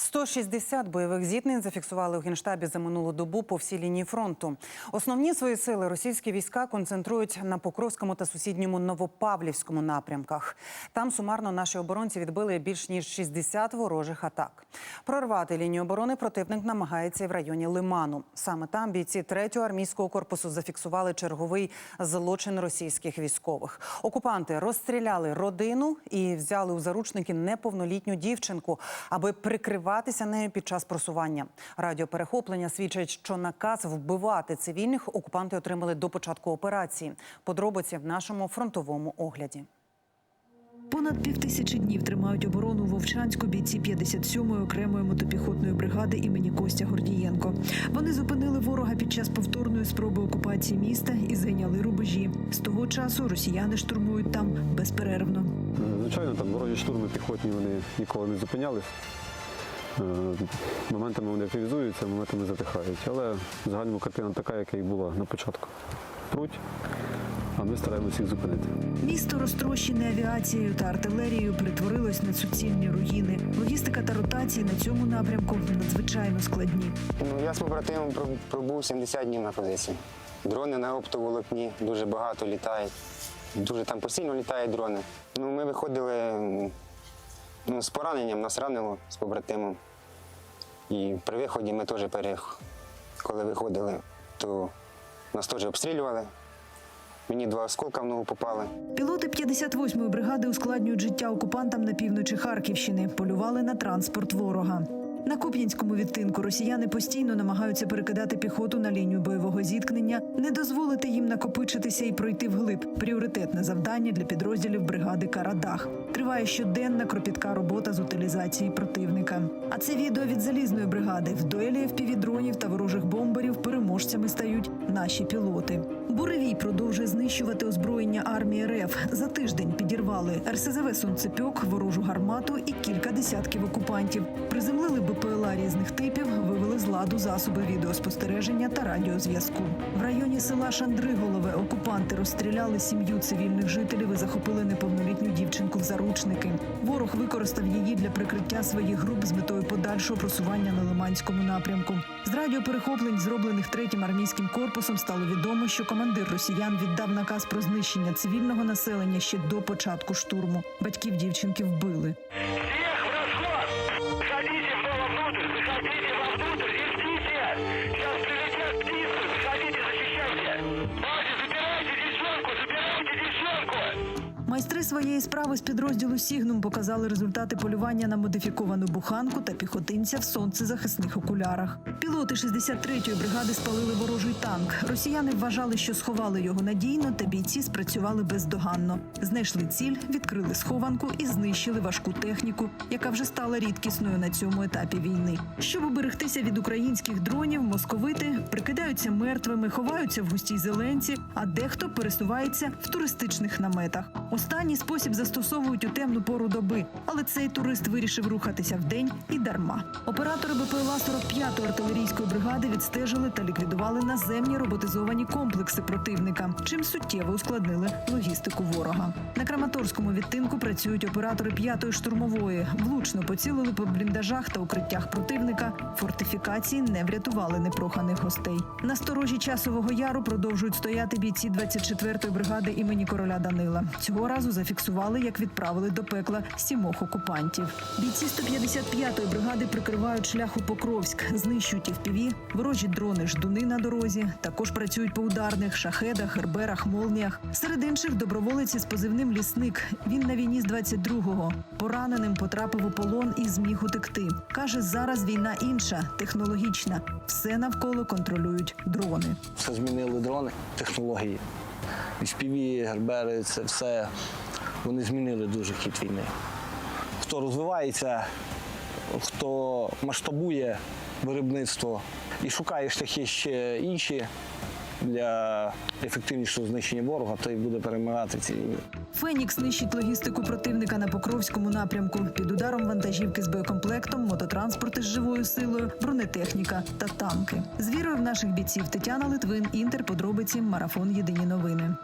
160 бойових зіткнень зафіксували у генштабі за минулу добу по всій лінії фронту. Основні свої сили російські війська концентрують на Покровському та сусідньому Новопавлівському напрямках. Там сумарно наші оборонці відбили більш ніж 60 ворожих атак. Прорвати лінію оборони противник намагається в районі Лиману. Саме там бійці 3-го армійського корпусу зафіксували черговий злочин російських військових. Окупанти розстріляли родину і взяли у заручники неповнолітню дівчинку, аби прикриватися нею під час просування. Радіоперехоплення свідчать, що наказ вбивати цивільних окупанти отримали до початку операції. Подробиці в нашому фронтовому огляді. Понад півтисячі днів тримають оборону Вовчанську бійці 57-ї окремої мотопіхотної бригади імені Костя Гордієнко. Вони зупинили ворога під час повторної спроби окупації міста і зайняли рубежі. З того часу росіяни штурмують там безперервно. Звичайно, там ворожі штурми піхотні вони ніколи не зупинялись. Е, Моментами вони активізуються, моментами затихають. Але в загальному картина така, яка і була на початку. Пруть, а ми стараємося їх зупинити. Місто розтрощене авіацією та артилерією перетворилось на суцільні руїни. Логістика та ротації на цьому напрямку надзвичайно складні. Ну, я з побратимом пробув 70 днів на позиції. Дрони на оптоволокні дуже багато літають. Дуже там постійно літають дрони. Ну, ми виходили ну, з пораненням, нас ранило з побратимом. І при виході ми теж пере... коли виходили, то нас теж обстрілювали. Мені два осколка в ногу попали. Пілоти 58-ї бригади ускладнюють життя окупантам на півночі Харківщини, полювали на транспорт ворога. На Куп'янському відтинку росіяни постійно намагаються перекидати піхоту на лінію бойового зіткнення, не дозволити їм накопичитися і пройти вглиб. Пріоритетне завдання для підрозділів бригади Карадах. Триває щоденна кропітка робота з утилізації противника. А це відео від залізної бригади. В дуелі впівдронів та ворожих бомберів переможцями стають наші пілоти. Буревій продовжує знищувати озброєння армії РФ. За тиждень підірвали РСЗВ «Сонцепьок», ворожу гармату і кілька десятків окупантів. Приземлили БПЛА різних типів, вивели з ладу засоби відеоспостереження та радіозв'язку. В районі села Шандриголове окупанти розстріляли сім'ю цивільних жителів і захопили неповнолітню дівчинку в заручники. Ворог використав її для прикриття своїх груп з метою подальшого просування на Лиманському напрямку. З радіоперехоплень, зроблених третім армійським корпусом, стало відомо, що командир росіян віддав наказ про знищення цивільного населення ще до початку штурму. Батьків дівчинки вбили. Майстри своєї справи з підрозділу Сігнум показали результати полювання на модифіковану буханку та піхотинця в сонцезахисних окулярах. Пілоти 63-ї бригади спалили ворожий танк. Росіяни вважали, що сховали його надійно, та бійці спрацювали бездоганно. Знайшли ціль, відкрили схованку і знищили важку техніку, яка вже стала рідкісною на цьому етапі війни. Щоб уберегтися від українських дронів, московити прикидаються мертвими, ховаються в густій зеленці, а дехто пересувається в туристичних наметах. Останній спосіб застосовують у темну пору доби, але цей турист вирішив рухатися вдень і дарма. Оператори БПЛА 45-ї артилерійської бригади відстежили та ліквідували наземні роботизовані комплекси противника, чим суттєво ускладнили логістику ворога. На Краматорському відтинку працюють оператори 5-ї штурмової. Влучно поцілили по бліндажах та укриттях противника. Фортифікації не врятували непроханих гостей. На сторожі часового яру продовжують стояти бійці 24-ї бригади імені короля Данила. Цього разу зафіксували, як відправили до пекла сімох окупантів. Бійці 155-ї бригади прикривають шлях у Покровськ, знищують FPV, ворожі дрони, ждуни на дорозі. Також працюють по ударних шахедах, герберах, молніях. Серед інших доброволець із позивним лісник. Він на війні з 22-го. Пораненим потрапив у полон і зміг утекти. Каже, зараз війна інша, технологічна. Все навколо контролюють дрони. Все змінили дрони, технології. FPV, гербери, це все вони змінили дуже хід війни. Хто розвивається, хто масштабує виробництво і шукає шляхи ще інші для ефективнішого знищення ворога, той буде перемагати ці війни. Фенікс нищить логістику противника на Покровському напрямку. Під ударом вантажівки з боєкомплектом, мототранспорти з живою силою, бронетехніка та танки. З вірою в наших бійців Тетяна Литвин, Інтер, подробиці, марафон. Єдині новини.